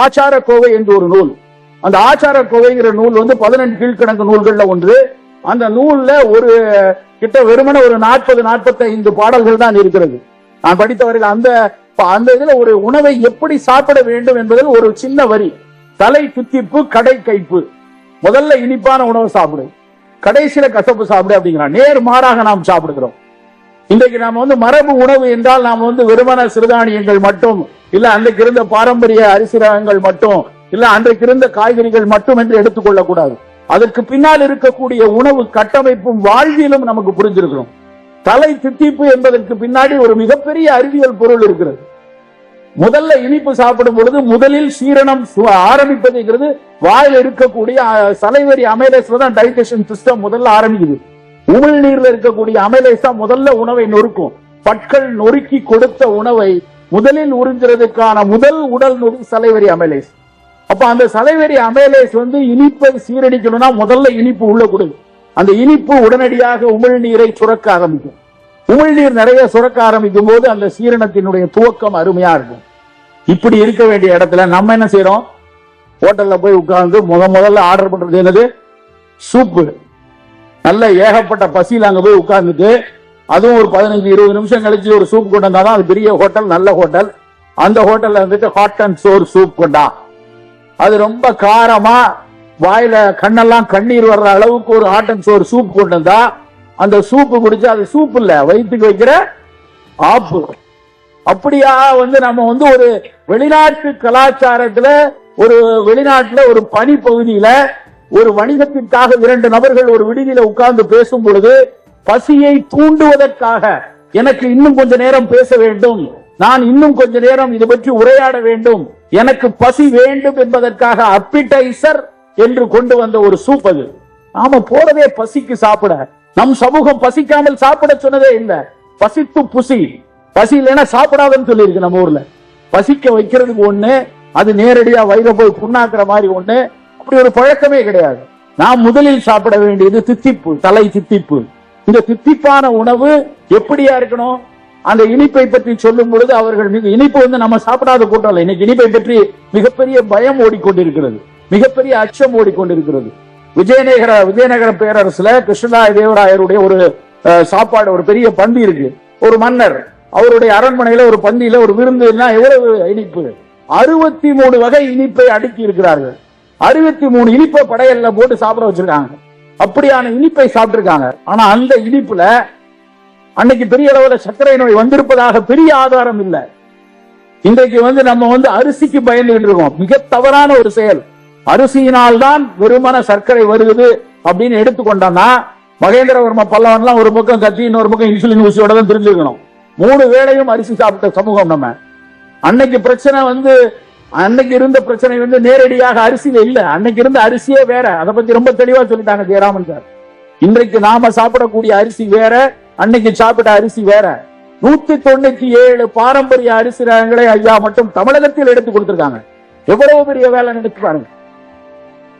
ஆச்சார கோவை என்று ஒரு நூல். அந்த ஆச்சார கோவைங்கிற நூல் வந்து பதினெண்டு கீழ்க்கணக்கு நூல்கள்ல ஒன்று. அந்த நூல்ல ஒரு கிட்ட வெறுமன ஒரு நாற்பது நாற்பத்தி ஐந்து பாடல்கள் தான் இருக்கிறது. நான் படித்தவர்கள் அந்த அந்த இதுல ஒரு உணவை எப்படி சாப்பிட வேண்டும் என்பதில் ஒரு சின்ன வரி. தலை துத்திப்பு கடை கைப்பு. முதல்ல இனிப்பான உணவு சாப்பிடு. கடைசியில கசப்பு சாப்பிடு அப்படிங்கிறான். நேர் மாறாக நாம் சாப்பிடுகிறோம். இன்றைக்கு நாம வந்து மரபு உணவு என்றால் நாம் வந்து வெறுமன சிறுதானியங்கள் மட்டும். இல்ல அன்றைக்கு இருந்த பாரம்பரிய அரிசி ரகங்கள் மட்டும் இல்ல அன்றைக்கு இருந்த காய்கறிகள் மட்டும் என்று எடுத்துக்கொள்ள கூடாது அதற்கு பின்னால் இருக்கக்கூடிய உணவு கட்டமைப்பும் வாழ்வியலும் நமக்கு புரிஞ்சிருக்கணும் தலை தித்திப்பு என்பதற்கு பின்னாடி ஒரு மிகப்பெரிய அறிவியல் பொருள் இருக்கிறது. முதல்ல இனிப்பு சாப்பிடும் பொழுது முதலில் சீரணம் சு- ஆரம்பிப்பதுங்கிறது வாயில் இருக்கக்கூடிய அஹ், சலைவரி அமைலேஸ் தான் டைஜஷன் சிஸ்டம் முதல்ல ஆரம்பிக்குது. உமிழ்நீர்ல இருக்கக்கூடிய அமைலேஸ் தான் முதல்ல உணவை நொறுக்கும். பற்கள் நொறுக்கி கொடுத்த உணவை முதலில் உறிஞ்சுறதுக்கான முதல் உடல் நொடி சலைவரி அமேலேஸ். அப்ப அந்த சலைவரி அமேலேஸ் வந்து இனிப்பை சீரடிக்கணும்னா முதல்ல இனிப்பு உள்ள கொடுங்க. அந்த இனிப்பு உடனடியாக உமிழ்நீரை சுரக்க ஆரம்பிக்கும். உமிழ்நீர் நிறைய சுரக்க ஆரம்பிக்கும் போது அந்த சீரணத்தினுடைய துவக்கம் அருமையா இருக்கும். இப்படி இருக்க வேண்டிய இடத்துல நம்ம என்ன செய்யறோம் ஹோட்டல்ல போய் உட்கார்ந்து முத முதல்ல ஆர்டர் பண்றது என்னது? சூப்பு. நல்ல ஏகப்பட்ட பசியில் அங்க போய் உட்கார்ந்துட்டு அதுவும் ஒரு பதினஞ்சு இருபது நிமிஷம் கழிச்சு ஒரு சூப் கொண்டு வந்தாதான் அது பெரிய ஹோட்டல் நல்ல ஹோட்டல் அந்த ஹோட்டல்ல வந்துட்டு ஹாட் அண்ட் சோர் சூப் கொண்டா. அது ரொம்ப காரமா வாயில கண்ணெல்லாம் கண்ணீர் வர்ற அளவுக்கு ஒரு ஹாட் அண்ட் சோர் சூப் கொண்டு வந்தா அந்த சூப்பு குடிச்சா அது சூப் இல்ல வயிற்றுக்கு வைக்கிற ஆப்பு. அப்படியா வந்து நம்ம வந்து ஒரு வெளிநாட்டு கலாச்சாரத்துல ஒரு வெளிநாட்டுல ஒரு பனி பகுதியில ஒரு வணிகத்திற்காக இரண்டு நபர்கள் ஒரு விடுதியில உட்கார்ந்து பேசும் பொழுது பசியை தூண்டுவதற்காக எனக்கு இன்னும் கொஞ்ச நேரம் பேச வேண்டும். நான் இன்னும் கொஞ்ச நேரம் இது பற்றி உரையாட வேண்டும். எனக்கு பசி வேண்டும் என்பதற்காக அப்பிடைசர் என்று கொண்டு வந்த ஒரு சூப் அது நாம போறதே பசிக்கு சாப்பிட. நம் சமூகம் பசிக்காமல் சாப்பிட சொன்னதே இல்லை. பசித்து புசி. பசி இல்லைன்னா சாப்பிடாதன்னு சொல்லியிருக்கு நம்ம ஊர்ல. பசிக்க வைக்கிறதுக்கு ஒண்ணு அது நேரடியா வயிற போய் புண்ணாக்குற மாதிரி ஒண்ணு. அப்படி ஒரு பழக்கமே கிடையாது. நாம் முதலில் சாப்பிட வேண்டியது தித்திப்பு தலை தித்திப்பு. இந்த தித்திப்பான உணவு எப்படியா இருக்கணும்? அந்த இனிப்பை பற்றி சொல்லும் பொழுது அவர்கள் மிக இனிப்பு வந்து நம்ம சாப்பிடாத கூட்டம் இல்லை இன்னைக்கு இனிப்பை பற்றி மிகப்பெரிய பயம் ஓடிக்கொண்டிருக்கிறது. மிகப்பெரிய அச்சம் ஓடிக்கொண்டிருக்கிறது. விஜயநகர விஜயநகர பேரரசுல கிருஷ்ணராய தேவராயருடைய ஒரு சாப்பாடு ஒரு பெரிய பந்தி இருக்கு. ஒரு மன்னர் அவருடைய அரண்மனையில ஒரு பந்தியில ஒரு விருந்துனா எவ்வளவு இனிப்பு? அறுபத்தி மூணு வகை இனிப்பை அடுக்கி இருக்கிறார்கள். அறுபத்தி மூணு இனிப்பை படையல்ல போட்டு சாப்பிட வச்சிருக்காங்க. அப்படியான இனிப்பை சாப்பிட்டிருக்காங்க. ஆனா அந்த இனிப்புல அன்னைக்கு பெரிய அளவுல சர்க்கரை நோய் வந்திருப்பதாக பெரிய ஆதாரம் இல்லை. இன்றைக்கு வந்து நம்ம வந்து அரிசிக்கு பயந்துகிட்டு இருக்கோம். மிக தவறான ஒரு செயல். அரிசியினால் தான் வெறுமன சர்க்கரை வருது அப்படின்னு எடுத்துக்கொண்டோம்னா மகேந்திரவர்ம பல்லவன்லாம் ஒரு பக்கம் கத்தி இன்னொரு பக்கம் இன்சுலின் ஊசியோட தான் தெரிஞ்சுக்கணும். மூணு வேளையும் அரிசி சாப்பிட்ட சமூகம் நம்ம. அன்னைக்கு பிரச்சனை வந்து அன்னைக்கு இருந்த பிரச்சனை வந்து நேரடியாக அரிசியில இல்ல. அன்னைக்கு இருந்த அரிசியே வேற. அதை பத்தி ரொம்ப தெளிவா சொல்லிட்டாங்க ஜெயராமன் சார். இன்றைக்கு நாம சாப்பிடக்கூடிய அரிசி வேற அன்னைக்கு சாப்பிட்ட அரிசி வேற. நூத்தி தொண்ணூத்தி ஏழு பாரம்பரிய அரிசி ரகங்களை ஐயா மட்டும் தமிழகத்தில் எடுத்து கொடுத்திருக்காங்க. எவ்வளவு பெரிய வேலை நினைச்சு பாருங்க.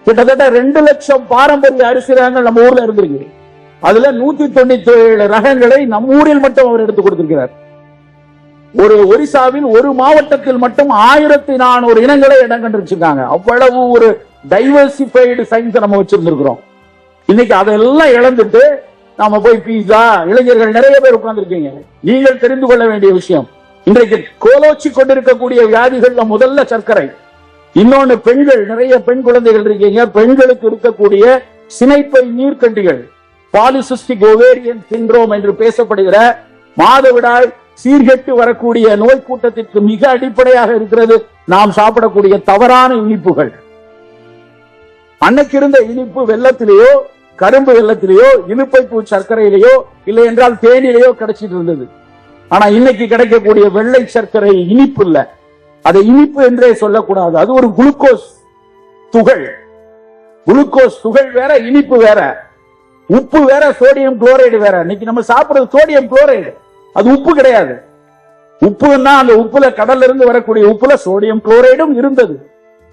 கிட்டத்தட்ட ரெண்டு லட்சம் பாரம்பரிய அரிசி ரகங்கள் நம்ம ஊர்ல இருந்திருக்கு. அதுல நூத்தி தொண்ணூத்தி ஏழு ரகங்களை நம்ம ஊரில் மட்டும் அவர் எடுத்து கொடுத்திருக்கிறார். ஒரு ஒரிசாவில் ஒரு மாவட்டத்தில் மட்டும் ஆயிரத்தி நானூறு இனங்களை இடம் கண்டுருச்சிருக்காங்க அவ்வளவு ஒரு டைவர்சிஃபைடு சயின்ஸ் நம்ம வச்சிருந்துருக்கிறோம். இன்னைக்கு அதெல்லாம் இழந்துட்டு நாம போய் பீஸா இளைஞர்கள் நிறைய பேர் உட்கார்ந்துருக்கீங்க. நீங்கள் தெரிந்து கொள்ள வேண்டிய விஷயம். இன்றைக்கு கோலோச்சி கொண்டிருக்கக்கூடிய வியாதிகள்ல முதல்ல சர்க்கரை. இன்னொன்னு பெண்கள் நிறைய பெண் குழந்தைகள் இருக்கீங்க. பெண்களுக்கு இருக்கக்கூடிய சினைப்பை நீர்க்கட்டிகள் பாலிசிஸ்டிக் ஓவேரியன் சிண்ட்ரோம் என்று பேசப்படுகிற மாதவிடாய் சீர்கெட்டு வரக்கூடிய நோய் கூட்டத்திற்கு மிக அடிப்படையாக இருக்கிறது. நாம் சாப்பிடக்கூடிய தவறான இனிப்புகள். அன்னைக்கு இருந்த இனிப்பு வெள்ளத்திலேயோ கரும்பு வெள்ளத்திலேயோ இனிப்பை பூ சர்க்கரையிலேயோ இல்லை என்றால் தேனிலேயோ கிடைச்சிட்டு இருந்தது. ஆனா இன்னைக்கு கிடைக்கக்கூடிய வெள்ளை சர்க்கரை இனிப்பு இல்ல. அதை இனிப்பு என்றே சொல்லக்கூடாது. அது ஒரு குளுக்கோஸ் துகள். குளுக்கோஸ் துகள் வேற இனிப்பு வேற. உப்பு வேற சோடியம் குளோரைடு வேற. இன்னைக்கு நம்ம சாப்பிடுறது சோடியம் குளோரைடு. அது உப்பு கிடையாது. உப்புன்னா அந்த உப்புல கடல்ல இருந்து வரக்கூடிய உப்புல சோடியம் குளோரைடும் இருந்தது.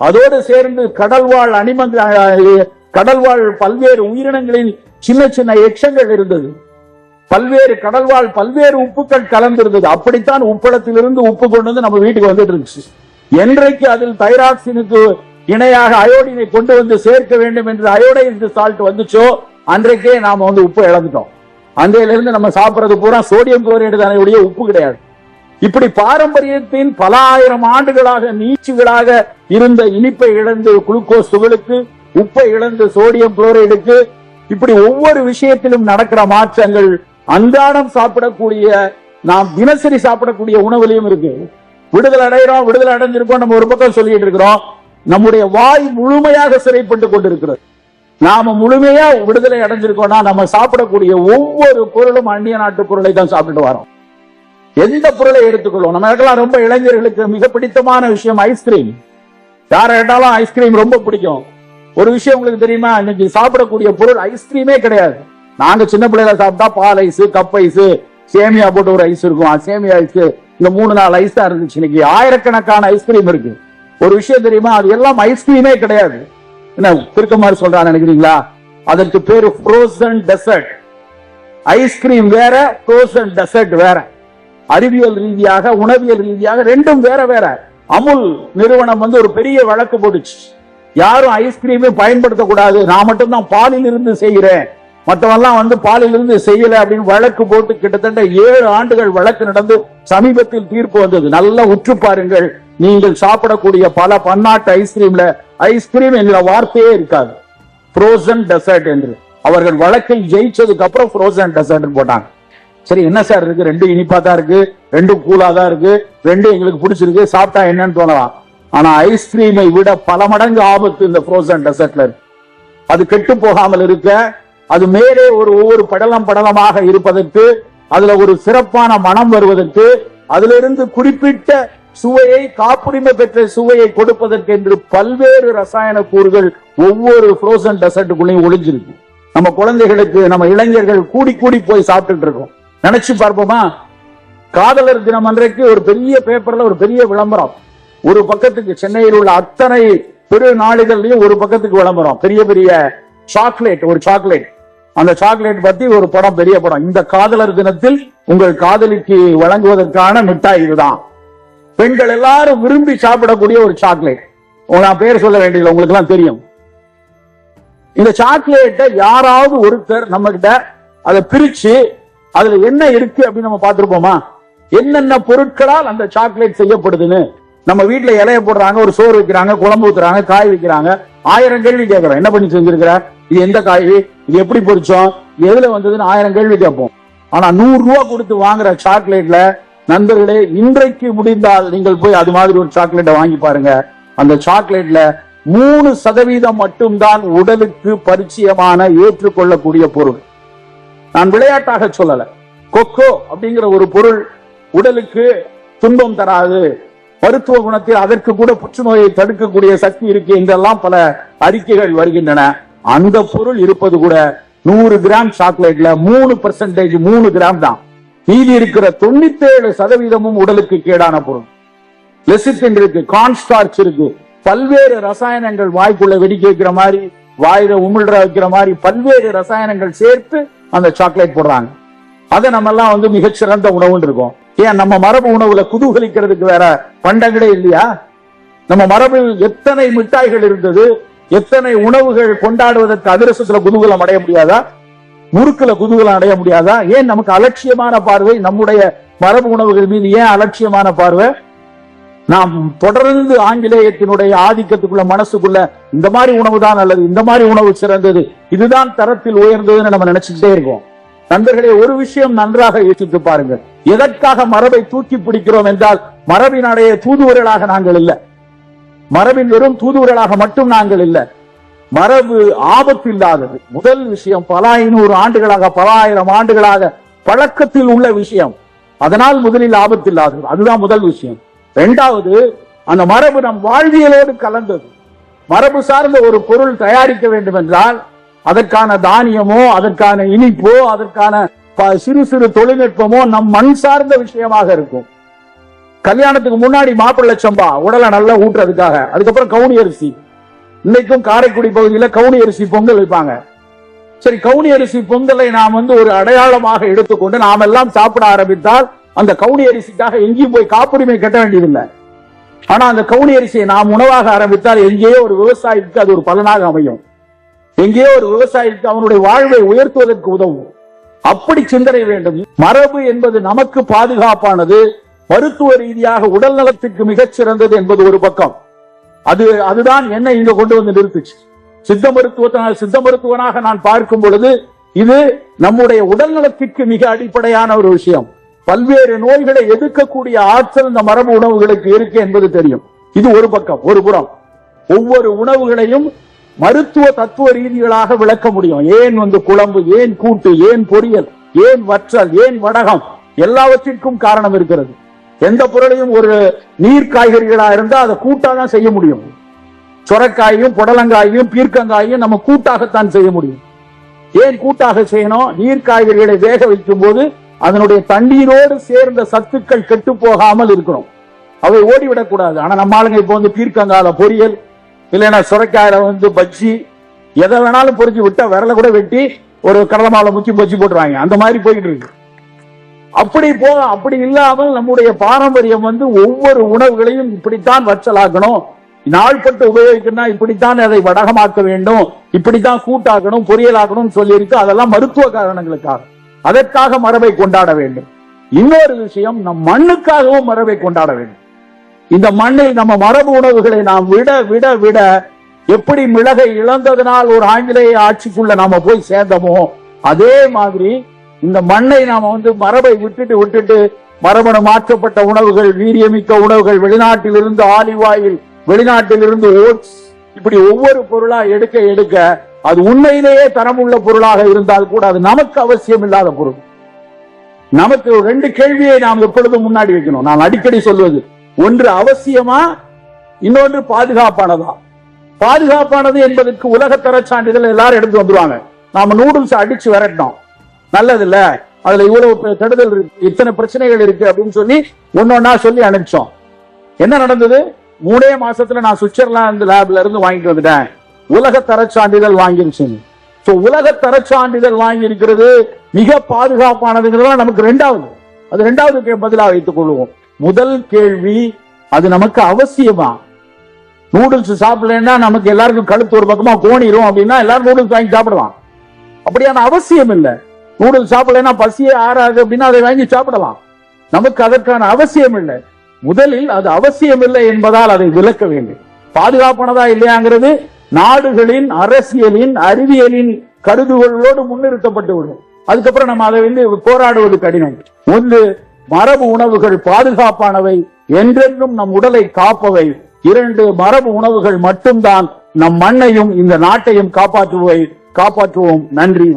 அதோடு சேர்ந்து கடல்வாழ் அனிமங்கள் கடல்வாழ் பல்வேறு உயிரினங்களின் சின்ன சின்ன எச்சங்கள் இருந்தது. பல்வேறு கடல்வாழ் பல்வேறு உப்புக்கள் கலந்திருந்தது. அப்படித்தான் உப்பளத்திலிருந்து உப்பு கொண்டு வந்து நம்ம வீட்டுக்கு வந்துட்டு இருந்துச்சு. என்றைக்கு அதில் தைராக்சினுக்கு இணையாக அயோடினை கொண்டு வந்து சேர்க்க வேண்டும் என்று அயோடைன் சால்ட் வந்துச்சோ அன்றைக்கே நாம வந்து உப்பு இழந்துட்டோம். அன்றையிலிருந்து நம்ம சாப்பிடுறது பூரா சோடியம் குளோரைடு தானே ஒழிய உப்பு கிடையாது. இப்படி பாரம்பரியத்தின் பல ஆயிரம் ஆண்டுகளாக நீச்சுகளாக இருந்த இனிப்பை இழந்து குளுக்கோஸ் துகளுக்கு உப்பை இழந்து சோடியம் குளோரைடுக்கு இப்படி ஒவ்வொரு விஷயத்திலும் நடக்கிற மாற்றங்கள் அன்றாடம் சாப்பிடக்கூடிய நாம் தினசரி சாப்பிடக்கூடிய உணவுலையும் இருக்கு. விடுதலை அடைகிறோம் விடுதலை அடைஞ்சிருக்கோம் நம்ம ஒரு பக்கம் சொல்லிட்டு இருக்கிறோம். நம்முடைய வாய் முழுமையாக சிறைப்பட்டு கொண்டிருக்கிறது. நாம முழுமையா விடுதலை அடைஞ்சிருக்கோம்னா நம்ம சாப்பிடக்கூடிய ஒவ்வொரு பொருளும் அந்நிய நாட்டு பொருளை தான் சாப்பிட்டு வரோம். எந்த பொருளை எடுத்துக்கொள்வோம்? நமக்கெல்லாம் ரொம்ப இளைஞர்களுக்கு மிக பிடித்தமான விஷயம் ஐஸ்கிரீம் யாரை கேட்டாலும் ஐஸ்கிரீம் ரொம்ப பிடிக்கும். ஒரு விஷயம் உங்களுக்கு தெரியுமா? இன்னைக்கு சாப்பிடக்கூடிய பொருள் ஐஸ்கிரீமே கிடையாது. நாங்க சின்ன பிள்ளைல சாப்பிட்டா பால் ஐஸ் கப் ஐஸ் சேமியா போட்டு ஒரு ஐஸ் இருக்கும். சேமியா ஐஸ் இந்த மூணு நாலு ஐஸ் தான் இருந்துச்சு. இன்னைக்கு ஆயிரக்கணக்கான ஐஸ்கிரீம் இருக்கு. ஒரு விஷயம் தெரியுமா? அது எல்லாம் ஐஸ்கிரீமே கிடையாது. என்ன திருக்க மாதிரி சொல்றான்னு நினைக்கிறீங்களா? அதற்கு பேரு ஃப்ரோசன் டெசர்ட் ஐஸ்கிரீம் வேற ஃப்ரோசன் டெசர்ட் வேற. அறிவியல் ரீதியாக உணவியல் ரீதியாக ரெண்டும் வேற வேற. அமுல் நிறுவனம் வந்து ஒரு பெரிய வழக்கு போட்டுச்சு. யாரும் ஐஸ்கிரீமே பயன்படுத்தக்கூடாது. நான் மட்டும்தான் பாலில் இருந்து செய்கிறேன். மற்றவெல்லாம் வந்து பாலில் இருந்து செய்யல அப்படின்னு வழக்கு போட்டு கிட்டத்தட்ட ஏழு ஆண்டுகள் வழக்கு நடந்து சமீபத்தில் தீர்ப்பு வந்தது. நல்லா உற்று பாருங்கள். நீங்கள் சாப்பிடக்கூடிய பல பன்னாட்டு ஐஸ்கிரீம்ல ஐஸ்கிரீம் என்ற வார்த்தையே இருக்காது. ஃப்ரோசன் டெசர்ட் என்று. அவர்கள் வழக்கை ஜெயிச்சதுக்கு அப்புறம் ஃப்ரோசன் டெசர்ட் போட்டாங்க. சரி என்ன சார் இருக்கு? ரெண்டும் இனிப்பா தான் இருக்கு. ரெண்டும் கூலா தான் இருக்கு. ரெண்டும் எங்களுக்கு பிடிச்சிருக்கு. சாப்பிட்டா என்னன்னு தோணலாம். ஆனா ஐஸ்கிரீமை விட பல மடங்கு ஆபத்து இந்த ஃப்ரோசன் டெசர்ட்ல இருக்கு. அது கெட்டு போகாமல் இருக்க அது மேலே ஒரு ஒவ்வொரு படலம் படலமாக இருப்பதற்கு அதுல ஒரு சிறப்பான மனம் வருவதற்கு அதிலிருந்து குறிப்பிட்ட சுவையை காப்புரிமை பெற்ற சுவையை கொடுப்பதற்கு என்று பல்வேறு ரசாயன கூறுகள் ஒவ்வொரு ஃப்ரோசன் டெசர்ட்டுக்குள்ளேயும் ஒளிஞ்சிருக்கு. நம்ம குழந்தைகளுக்கு நம்ம இளைஞர்கள் கூடி கூடி போய் சாப்பிட்டுட்டு இருக்கோம். நினைச்சு பார்ப்போமா? காதலர் தினம் அன்றைக்கு ஒரு பெரிய பேப்பர்ல ஒரு பெரிய விளம்பரம். ஒரு பக்கத்துக்கு சென்னையில் உள்ள அத்தனை பெரு நாடுகள்லயும் ஒரு பக்கத்துக்கு விளம்பரம். பெரிய பெரிய சாக்லேட் ஒரு சாக்லேட் அந்த சாக்லேட் பத்தி ஒரு படம் பெரிய படம். இந்த காதலர் தினத்தில் உங்கள் காதலிக்கு வழங்குவதற்கான மிட்டாய் இதுதான். பெண்கள் எல்லாரும் விரும்பி சாப்பிடக்கூடிய ஒரு சாக்லேட் நான் பேர் சொல்ல வேண்டியது உங்களுக்கு எல்லாம் தெரியும். இந்த சாக்லேட்டை யாராவது ஒருத்தர் நம்ம கிட்ட அதை பிரிச்சு அதுல என்ன இருக்கு அப்படின்னு நம்ம பார்த்திருப்போமா? என்னென்ன பொருட்களால் அந்த சாக்லேட் செய்யப்படுதுன்னு. நம்ம வீட்டுல இலைய போடுறாங்க ஒரு சோறு வைக்கிறாங்க குழம்பு ஊத்துறாங்க காய் வைக்கிறாங்க. ஆயிரம் கேள்வி கேட்கிறோம். என்ன பண்ணி செஞ்சிருக்கிற? இது எந்த காய்? இது எப்படி பொரிச்சோம்? எதுல வந்ததுன்னு ஆயிரம் கேள்வி கேட்போம். ஆனா நூறு ரூபா கொடுத்து வாங்குற சாக்லேட்ல நண்பர்களே இன்றைக்கு முடிந்தால் நீங்கள் போய் அது மாதிரி ஒரு சாக்லேட்டை வாங்கி பாருங்க. அந்த சாக்லேட்ல மூணு சதவீதம் மட்டும்தான் உடலுக்கு பரிச்சயமான ஏற்றுக்கொள்ளக்கூடிய பொருள். நான் விளையாட்டாக சொல்லல. கொக்கோ அப்படிங்கிற ஒரு பொருள் உடலுக்கு துன்பம் தராது. மருத்துவ குணத்தில் அதற்கு கூட புற்றுநோயை தடுக்கக்கூடிய சக்தி இருக்கு என்றெல்லாம் பல அறிக்கைகள் வருகின்றன. அந்த பொருள் இருப்பது கூட நூறு கிராம் சாக்லேட்ல மூணு பர்சன்டேஜ் மூணு கிராம் தான். மீதி இருக்கிற தொண்ணூத்தி ஏழு சதவீதமும் உடலுக்கு கேடான பொருள். லெசித்தின் இருக்கு கான்ஸ்டார்ச் இருக்கு. பல்வேறு ரசாயனங்கள் வாய்க்குள்ள வெடிக்க வைக்கிற மாதிரி வாயில உமிழ்ற வைக்கிற மாதிரி பல்வேறு ரசாயனங்கள் சேர்த்து அந்த சாக்லேட் போடுறாங்க. அதை நம்ம எல்லாம் வந்து மிகச்சிறந்த உணவுன்னு இருக்கோம். ஏன் நம்ம மரபு உணவுல குதூகலிக்கிறதுக்கு வேற பண்டங்களே இல்லையா? நம்ம மரபில் எத்தனை மிட்டாய்கள் இருந்தது எத்தனை உணவுகள் கொண்டாடுவதற்கு அதிரசத்துல குதூகலம் அடைய முடியாதா? முறுக்குல குதூகலம் அடைய முடியாதா? ஏன் நமக்கு அலட்சியமான பார்வை? நம்முடைய மரபு உணவுகள் மீது ஏன் அலட்சியமான பார்வை? நாம் தொடர்ந்து ஆங்கிலேயத்தினுடைய ஆதிக்கத்துக்குள்ள மனசுக்குள்ள இந்த மாதிரி உணவு தான் நல்லது இந்த மாதிரி உணவு சிறந்தது இதுதான் தரத்தில் உயர்ந்ததுன்னு நம்ம நினைச்சுக்கிட்டே இருக்கோம். நண்பர்களே ஒரு விஷயம் நன்றாக யோசித்து பாருங்கள். எதற்காக மரபை தூக்கி பிடிக்கிறோம் என்றால் மரபினுடைய தூதுவர்களாக நாங்கள் இல்லை. மரபின் வெறும் தூதுவர்களாக மட்டும் நாங்கள் இல்லை. மரபு ஆபத்து இல்லாதது முதல் விஷயம் பல ஐநூறு ஆண்டுகளாக பல ஆயிரம் ஆண்டுகளாக பழக்கத்தில் உள்ள விஷயம். அதனால் முதலில் ஆபத்து இல்லாதது அதுதான் முதல் விஷயம். இரண்டாவது அந்த மரபு நம் வாழ்வியலோடு கலந்தது. மரபு சார்ந்த ஒரு பொருள் தயாரிக்க வேண்டும் என்றால் அதற்கான தானியமோ அதற்கான இனிப்போ அதற்கான ப- சிறு சிறு தொழில்நுட்பமோ நம் மண் சார்ந்த விஷயமாக இருக்கும். கல்யாணத்துக்கு முன்னாடி மாப்பிள்ளை சம்பா உடலை நல்லா ஊட்டுறதுக்காக. அதுக்கப்புறம் கவுனி அரிசி. இன்னைக்கும் காரைக்குடி பகுதியில கவுனி அரிசி பொங்கல் வைப்பாங்க. சரி கவுனி அரிசி பொங்கலை நாம் வந்து ஒரு அடையாளமாக எடுத்துக்கொண்டு நாம் எல்லாம் சாப்பிட ஆரம்பித்தால் அந்த கவுனி அரிசிக்காக எங்கேயும் போய் காப்புரிமை கட்ட வேண்டியதில்லை. ஆனா அந்த கவுனி அரிசியை நாம் உணவாக ஆரம்பித்தால் எங்கேயோ ஒரு விவசாயிக்கு அது ஒரு பலனாக அமையும். எங்கேயோ ஒரு விவசாயிக்கு அவனுடைய வாழ்வை உயர்த்துவதற்கு உதவும். அப்படி சிந்தனை வேண்டும். மரபு என்பது நமக்கு பாதுகாப்பானது மருத்துவ ரீதியாக உடல் நலத்திற்கு மிகச் சிறந்தது என்பது ஒரு பக்கம். அது அதுதான் என்னை இங்க கொண்டு வந்து நிறுத்துச்சு சித்த மருத்துவத்தினால் சித்த மருத்துவனாக நான் பார்க்கும் பொழுது இது நம்முடைய உடல் நலத்திற்கு மிக அடிப்படையான ஒரு விஷயம். பல்வேறு நோய்களை எதிர்க்கக்கூடிய ஆற்றல் இந்த மரபு உணவுகளுக்கு இருக்கு என்பது தெரியும். இது ஒரு பக்கம் ஒரு புறம். ஒவ்வொரு உணவுகளையும் மருத்துவ தத்துவ ரீதிகளாக விளக்க முடியும். ஏன் வந்து குழம்பு ஏன் கூட்டு ஏன் பொரியல் ஏன் வற்றல் ஏன் வடகம் எல்லாவற்றிற்கும் காரணம் இருக்கிறது. எந்த பொருளையும் ஒரு நீர் காய்கறிகளா இருந்தா அதை கூட்டா தான் செய்ய முடியும். சுரக்காயும் புடலங்காயும் பீர்க்கங்காயும் நம்ம கூட்டாகத்தான் செய்ய முடியும். ஏன் கூட்டாக செய்யணும்? நீர் காய்கறிகளை வேக வைக்கும் போது அதனுடைய தண்ணீரோடு சேர்ந்த சத்துக்கள் கெட்டு போகாமல் இருக்கணும். அவை ஓடிவிடக்கூடாது ஆனா நம்ம ஆளுங்க இப்போ வந்து பீர்க்கங்கால பொரியல் இல்லைன்னா சுரைக்காயில வந்து பஜ்ஜி எதை வேணாலும் பொரிச்சு விட்டா விரல கூட வெட்டி ஒரு கடலை மாவுல முக்கி பஜ்ஜி போட்டுருவாங்க. அந்த மாதிரி போயிட்டு இருக்கு. அப்படி போ அப்படி இல்லாமல் நம்முடைய பாரம்பரியம் வந்து ஒவ்வொரு உணவுகளையும் இப்படித்தான் வச்சலாக்கணும் நாள்பட்டு உபயோகிக்கணும்னா இப்படித்தான் அதை வடகமாக்க வேண்டும். இப்படித்தான் கூட்டாக்கணும் பொரியலாக்கணும் சொல்லி இருக்கு அதெல்லாம் மருத்துவ காரணங்களுக்காக. அதற்காக மரபை கொண்டாட வேண்டும். இன்னொரு விஷயம் நம் மண்ணுக்காகவும் மரபை கொண்டாட வேண்டும். இந்த மண்ணில் நம்ம மரபு உணவுகளை நாம் விட விட விட எப்படி மிளகை இழந்ததனால் ஒரு ஆங்கிலேய ஆட்சிக்குள்ள நாம போய் சேர்ந்தோமோ அதே மாதிரி இந்த மண்ணை நாம வந்து மரபை விட்டுட்டு விட்டுட்டு மரபணு மாற்றப்பட்ட உணவுகள் வீரியமிக்க உணவுகள் வெளிநாட்டில் இருந்து ஆலிவ் ஆயில் வெளிநாட்டில் இருந்து ஓட்ஸ் இப்படி ஒவ்வொரு பொருளா எடுக்க எடுக்க அது உண்மையிலேயே தரமுள்ள பொருளாக இருந்தால் கூட அது நமக்கு அவசியம் இல்லாத பொருள். நமக்கு ரெண்டு கேள்வியை நாம் எப்பொழுதும் முன்னாடி வைக்கணும். நான் அடிக்கடி சொல்வது ஒன்று அவசியமா இன்னொன்று பாதுகாப்பானதா? பாதுகாப்பானது என்பதற்கு உலகத்தர சான்றிதழ் எல்லாரும் எடுத்து வந்துருவாங்க. நாம நூடுல்ஸ் அடிச்சு விரட்டோம் நல்லது இல்ல அதுல இவ்வளவு கெடுதல் இருக்கு இத்தனை பிரச்சனைகள் இருக்கு அப்படின்னு சொல்லி ஒன்னொன்னா சொல்லி அனுப்பிச்சோம். என்ன நடந்தது? மூணே மாசத்துல நான் சுவிட்சர்லாந்து லேப்ல இருந்து வாங்கிட்டு வந்துட்டேன். உலக தரச்சான்றிதழ் வாங்கிருச்சு. ஸோ உலக தரச்சான்றிதழ் வாங்கி இருக்கிறது மிக பாதுகாப்பானதுங்கிறதா நமக்கு ரெண்டாவது. அது ரெண்டாவது பதிலாக வைத்துக் கொள்வோம். முதல் கேள்வி அது நமக்கு அவசியமா? நூடுல்ஸ் சாப்பிடலன்னா நமக்கு எல்லாருக்கும் கழுத்து ஒரு பக்கமா கோணிடும் அப்படின்னா எல்லாரும் நூடுல்ஸ் வாங்கி சாப்பிடலாம். அப்படியான அவசியம் இல்லை. நூடுல் சாப்பிடலைன்னா பசியே ஆறாது அப்படின்னா அதை வாங்கி சாப்பிடலாம். நமக்கு அதற்கான அவசியம் இல்லை. முதலில் அது அவசியம் இல்லை என்பதால் அதை விலக்க வேண்டும். பாதுகாப்பானதா இல்லையாங்கிறது நாடுகளின் அரசியலின் அறிவியலின் கருதுகோளோடு முன்னிறுத்தப்பட்டு விடும். அதுக்கப்புறம் நம்ம அதை வந்து போராடுவது கடினம். ஒன்று மரபு உணவுகள் பாதுகாப்பானவை என்றென்றும் நம் உடலை காப்பவை. இரண்டு மரபு உணவுகள் மட்டும்தான் நம் மண்ணையும் இந்த நாட்டையும் காப்பாற்றுவை காப்பாற்றுவோம். நன்றி.